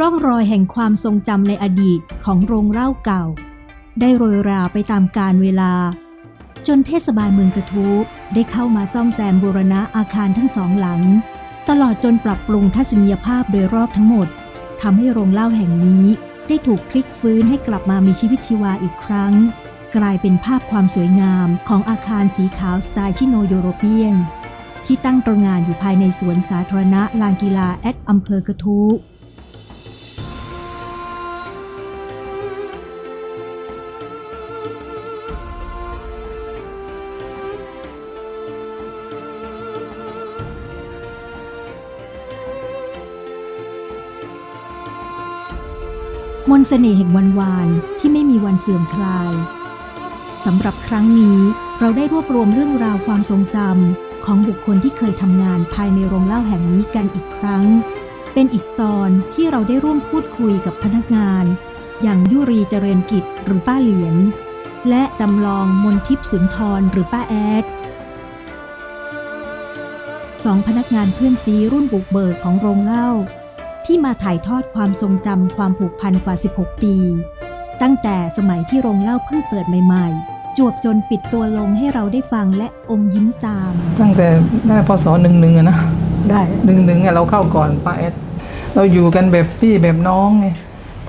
ร่องรอยแห่งความทรงจำในอดีตของโรงเล้าเก่า ได้โรยราไปตามกาลเวลา จนเทศบาลเมืองกระทู้ได้เข้ามาซ่อมแซมบูรณะอาคารทั้งสองหลัง ตลอดจนปรับปรุงทัศนียภาพโดยรอบทั้งหมดทำให้โรงเล้าแห่งนี้ได้ถูกพลิกฟื้นให้กลับมามีชีวิตชีวาอีกครั้ง กลายเป็นภาพความสวยงามของอาคารสีขาวสไตล์ชิโนโยโรเปียน ที่ตั้งตระหงานอยู่ภายในสวนสาธารณะลานกีฬาแอดอำเภอกระทู้ มนเสน่ห์แห่งวันวานที่ไม่มีวันเสื่อมคลายสำหรับครั้งนี้เราได้รวบรวมเรื่องราวความทรงจำของบุคคลที่เคยทำงานภายในโรงเหล้าแห่งนี้กันอีกครั้ง เป็นอีกตอนที่เราได้ร่วมพูดคุยกับพนักงาน อย่างยุรีเจริญกิจหรือป้าเหลียน และจำลองมนทิพย์สุนทรหรือป้าแอดสองพนักงานเพื่อนซีรุ่นบุกเบิกของโรงเหล้า ที่มาถ่ายทอดความทรงจำความผูกพันกว่า 16 ปี ตั้งแต่สมัยที่โรงเหล้าเพิ่งเปิดใหม่ๆ จวบจนปิดตัวลงให้เราได้ฟังและอมยิ้มตาม ตั้งแต่น่าจะพศหนึ่งหนึ่งอะนะได้หนึ่งหนึ่งอะเราเข้าก่อนป้าเอสเราอยู่กันแบบพี่แบบน้องไง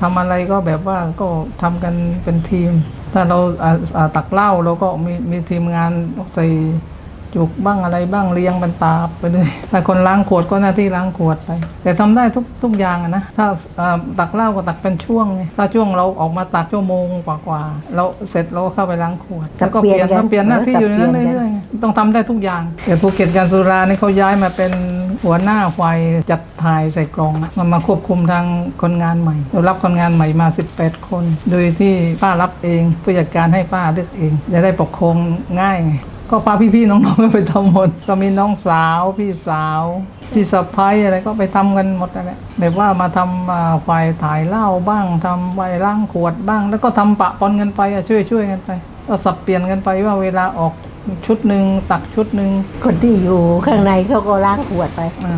ทำอะไรก็แบบว่าก็ทำกันเป็นทีม ถ้าเราอ่าอ่าตักเหล้าเราก็มีมีทีมงานใส่ จุกบ้างอะไรบ้างเรียงเป็นตาบไปเลยถ้าคนล้างขวดก็หน้าที่ล้างขวดไป แต่ทำได้ทุกทุกอย่างอะนะถ้าอ่าตักเหล้าก็ตักเป็นช่วงไงถ้าช่วงเราออกมาตักชั่วโมงกว่าๆเราเสร็จเราก็เข้าไปล้างขวดแล้วก็เปลี่ยนเปลี่ยนหน้าที่อยู่ในนั้นเรื่อยๆต้องทำได้ทุกอย่างแต่ภูเก็ตการสุรานี่เขาย้ายมาเป็นหัวหน้าฝ่ายจัดถ่ายใส่กล่องอะมันมาควบคุมทางคนงานใหม่เรารับคนงานใหม่มา 18 คน โดยที่ป้ารับเองผู้จัดการให้ป้าเลือกเองจะได้ปกครองง่ายไง ก็พาพี่ๆน้องๆก็ไปทำหมดก็มีน้องสาว พี่สาว พี่สะพ้ายอะไรก็ไปทำกันหมดนั่นแหละแบบว่ามาทำอ่าฝ่ายถ่ายเหล้าบ้างทำฝ่ายล้างขวดบ้าง แล้วก็ทำปะปนกันไปช่วยช่วยๆกันไป ก็สับเปลี่ยนกันไปว่าเวลาออก ชุดหนึ่งตักชุดหนึ่งคนที่อยู่ข้างในเขาก็ล้างขวดไปอา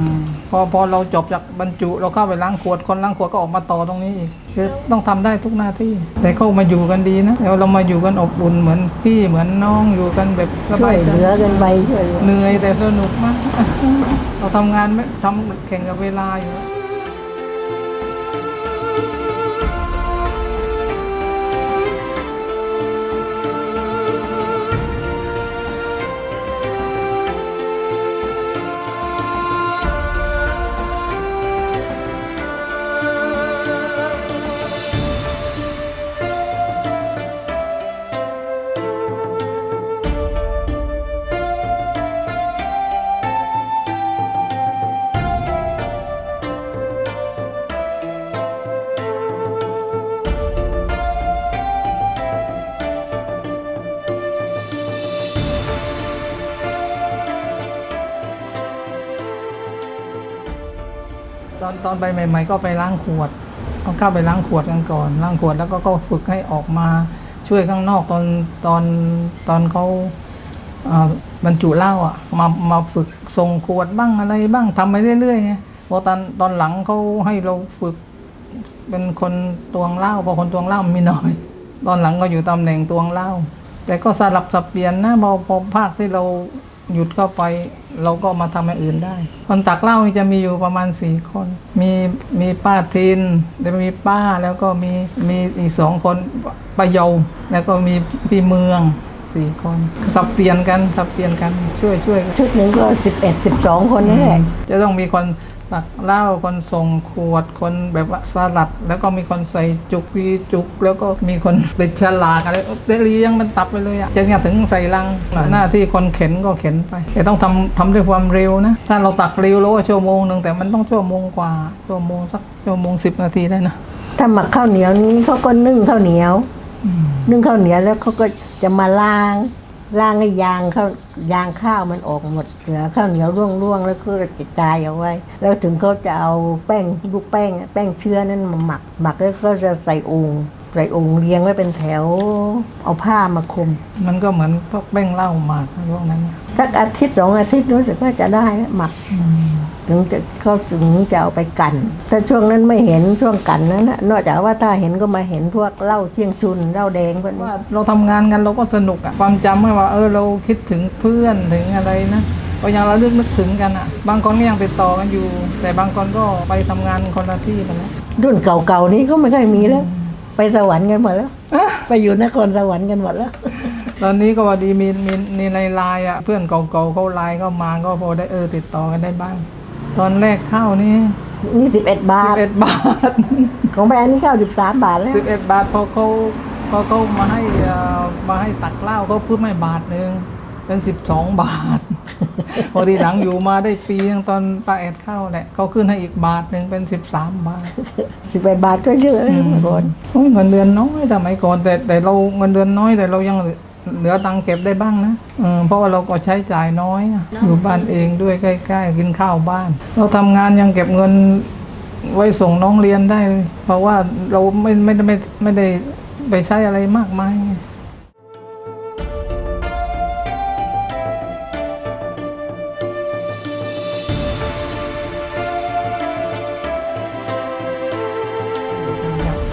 พอพอเราจบจากบรรจุ เราเข้าไปล้างขวดคนล้างขวดก็ออกมาต่อตรงนี้อีกคือต้องทำได้ทุกหน้าที่ แต่เขามาอยู่กันดีนะแล้วเรามาอยู่กันอบอุ่นเหมือนพี่เหมือนน้องอยู่กันแบบสช่บาวยยใจ เหลือกันไปช่วยเหลือ เหนื่อยแต่สนุกมาก เราทำงานไม่ทำแข่งกับเวลาอยู่ ตอนไปใหม่ ๆ ก็ไปล้างขวดก็เข้าไปล้างขวดกันก่อนล้างขวดแล้วก็ก็ฝึกให้ออกมาช่วยข้างนอกตอนตอนตอนเขาบรรจุเหล้าอะมามาฝึกส่งขวดบ้างอะไรบ้างทำไปเรื่อยๆไงพอตอนตอนหลังเขาให้เราฝึกเป็นคนตวงเหล้าพอคนตวงเหล้ามีน้อย ตอนหลังก็อยู่ตำแหน่งตวงเหล้าแต่ก็สลับสับเปลี่ยนนะพอพอภาคที่เรา หยุดเข้าไปเราก็มาทำอย่างอื่นได้ คนตักเหล้านี่จะมีอยู่ประมาณสี่คน มีมีป้าทินแล้วมีป้าแล้วก็มีมีอีกสองคนป้าเยาแล้วก็มีพี่เมืองสี่คนสับเปลี่ยนกันสับเปลี่ยนกันช่วยช่วยกันชุดหนึ่งก็สิบเอ็ดสิบสองคนนี่แหละจะต้องมีคน ตักเหล้าคนส่งขวดคนแบบว่าสลัด แล้วก็มีคนใส่จุกวีจุก แล้วก็มีคนเป็นฉลากอะไรเเรียงมันตับไปเลยอะจะเนี่ยถึงใส่ลังหน้าที่คนเข็นก็เข็นไป แต่ต้องทำทำด้วยความเร็วนะ ถ้าเราตักเร็วแล้วชั่วโมงหนึ่งแต่มันต้องชั่วโมงกว่าชั่วโมงสักชั่วโมงสิบนาทีได้นะถ้าหมักข้าวเหนียวนี้เขาก็นึ่งข้าวเหนียว นึ่งข้าวเหนียวแล้วเขาก็จะมาล้าง ล้างให้ยางข้าวยางข้าวมันออกหมดเหลือข้าวเหนียวร่วงๆแล้วก็กระจายเอาไว้ แล้วถึงเขาจะเอาแป้งลูกแป้งอะแป้งเชื้อนั้นมาหมัก หมักแล้วก็จะใส่องค์ใส่องค์เรียงไว้เป็นแถว เอาผ้ามาคลุม มันก็เหมือนพวกแป้งเหล้าหมากพวกนั้นนะสักอาทิตย์สองอาทิตย์รู้สึกว่าจะได้แล้วหมัก ถึงจะเขาถึงจะเอาไปกันถ้าช่วงนั้นไม่เห็นช่วงกันนั้นนะนอกจากว่าถ้าเห็นก็มาเห็นพวกเหล้าเชียงชุนเหล้าแดงพวกนี้ว่าเราทำงานกันเราก็สนุกอะความจำให้ว่าเออเราคิดถึงเพื่อนถึงอะไรนะก็ยังเราเลือกนึกถึงกันอะบางคนก็ยังติดต่อกันอยู่ แต่บางคนก็ไปทำงานคนละที่กันแล้วรุ่นเก่าๆนี้ก็ไม่ค่อยมีแล้ว ไปสวรรค์กันหมดแล้ว ไปอยู่นครสวรรค์กันหมดแล้วตอนนี้ก็ว่าดีมีมีมีในไลน์อะเพื่อนเก่าๆเขาไลน์เข้ามาก็พอได้เออติดต่อกันได้บ้าง ตอนแรกเข้านี่นี่สิบเอ็ดบาสิบท เอ็ดบาทของแบรนด์นี่เก้าสิบสามบาทแล้วสิบเอ็ดบาทพอเขาพอเขามาให้เอ่อมาให้ตักเหล้าเขาเพิ่มให้บาทหนึ่งเป็นสิบสองบาท พอทีหลังอยู่มาได้ปีนึงตอนป้าแอดเข้าแหละเขาขึ้นให้อีกบาทหนึ่งเป็นสิบสามบาท สิบเอ็ดบาทก็เยอะนะเมื่อก่อนโอ้ยเงินเดือนน้อยสมัยก่อนแต่แต่เราเงินเดือนน้อยแต่เรายัง เหลือตังค์เก็บได้บ้างนะเออเพราะว่าเราก็ใช้จ่ายน้อยอะอยู่บ้านเองด้วยใกล้ ๆ กินข้าวบ้าน เราทำงานยังเก็บเงินไว้ส่งน้องเรียนได้เลยเพราะว่าเราไม่ไม่ได้ไม่ไม่ได้ไปใช้อะไรมากมายไง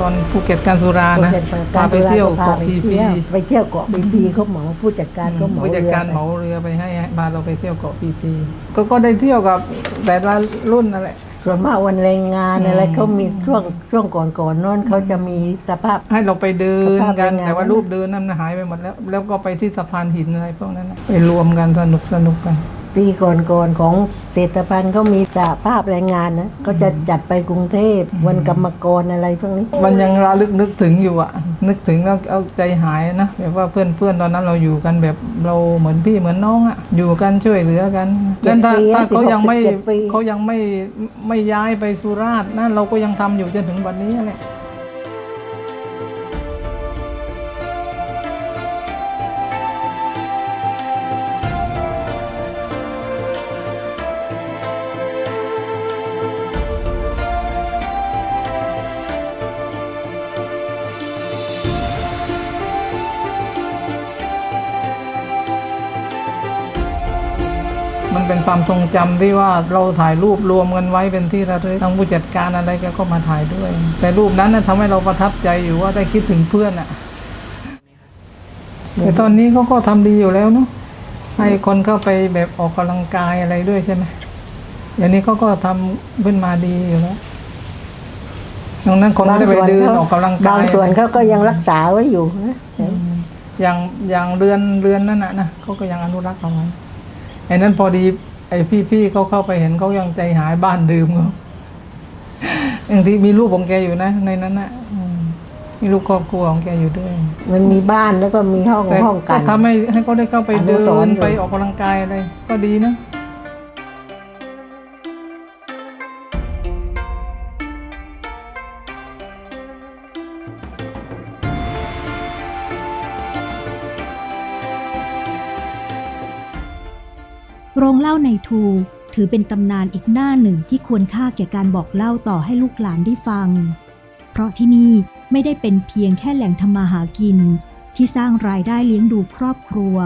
ตอนภูเก็ตการสุรานะพาไปเที่ยวเกาะพีพีไปเที่ยวเกาะพีพีเขาเหมาผู้จัดการเขาเหมาผู้จัดการรือเหมาเรือไปให้พาเราไปเที่ยวเกาะพีพีก็ก็ได้เที่ยวกับแต่ละรุ่นนั่นแหละส่วนมากวันแรงงานอะไรอืมเขามีช่วงช่วงก่อนก่อนๆโน้นเขาจะมีสภาพ ให้เราไปเดินสภาพกันเป็นไงแต่ว่ารูปเดินนั้นหายไปหมดแล้ว แล้วก็ไปที่สะพานหินอะไรพวกนั้นน่ะไปรวมกันสนุกสนุกกัน ปีก่อนๆของเศรษฐพันธ์เขามีสหภาพแรงงานนะเขาจะจัดไปกรุงเทพวันกรรมกรอะไรพวกนี้ มันยังระลึกนึกถึงอยู่อะนึกถึงแล้วเอาใจหายนะแบบว่าเพื่อนเพื่อนๆตอนนั้นเราอยู่กันแบบเราเหมือนพี่เหมือนน้องอะอยู่กันช่วยเหลือกันเจ็ดนั้นถ้าปีถ้านะเขายังไม่16 17ปีเขายังไม่ไม่ย้ายไปสุราษฎร์นะเราก็ยังทำอยู่จนถึงวันนี้แหละ มันเป็นความทรงจำที่ว่าเราถ่ายรูปรวมกันไว้เป็นที่ระลึกทางผู้จัดการอะไรแกก็มาถ่ายด้วย แต่รูปนั้นนะทำให้เราประทับใจอยู่ว่าได้คิดถึงเพื่อนอะแต่ตอนนี้เขาก็ทำดีอยู่แล้วเนาะให้คนเข้าไปแบบออกกำลังกายอะไรด้วยใช่ไหมเดี๋ยวนี้เขาก็ทำขึ้นมาดีอยู่แล้วดังนั้นคนไม่ได้ไปเดินออกกำลังกายบางส่วนเขาก็ยังรักษาไว้อยู่นะอย่างอย่างเรือนเรือนนั่นนะนะเขาก็ยังอนุรักษ์เอาไว้ ไอ้นั้นพอดีไอ้พี่ๆเขาเข้าไปเห็นเขายังใจหายบ้านดื่มเขาอย่างที่มีรูปของแกอยู่นะ ในนั้นนะอืมมีรูปครอบครัวของแกอยู่ด้วยมันมีบ้านแล้วก็มีห้องแต่ห้องกันทำให้ให้เขาได้เข้าไปเดิอนุสรนณ์อยู่ ไปออกกำลังกายอะไรก็ดีนะ โรงเล่าในทูถือเป็นตำนานอีกหน้าหนึ่งที่ควรค่าแก่การบอกเล่าต่อให้ลูกหลานได้ฟัง เพราะที่นี่ไม่ได้เป็นเพียงแค่แหล่งทำมาหากิน ที่สร้างรายได้เลี้ยงดูครอบครัว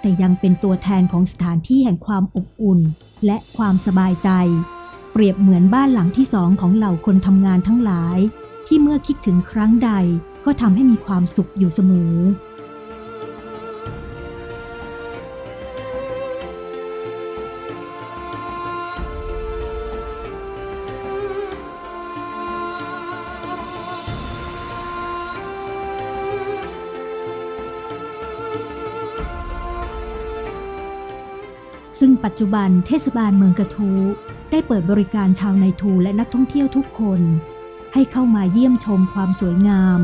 แต่ยังเป็นตัวแทนของสถานที่แห่งความอบอุ่น และความสบายใจ เปรียบเหมือนบ้านหลังที่สองของเหล่าคนทำงานทั้งหลาย ที่เมื่อคิดถึงครั้งใดก็ทำให้มีความสุขอยู่เสมอ ซึ่งปัจจุบันเทศบาลเมืองกระทูได้เปิดบริการชาวในทูและนักท่องเที่ยวทุกคน ให้เข้ามาเยี่ยมชมความสวยงาม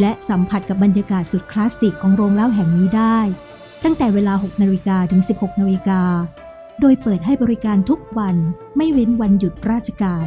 และสัมผัสกับบรรยากาศสุดคลาสสิกของโรงเล่าแห่งนี้ได้ ตั้งแต่เวลา 6นาฬิกาถึง 16นาฬิกาโดยเปิดให้บริการทุกวันไม่เว้นวันหยุดราชการ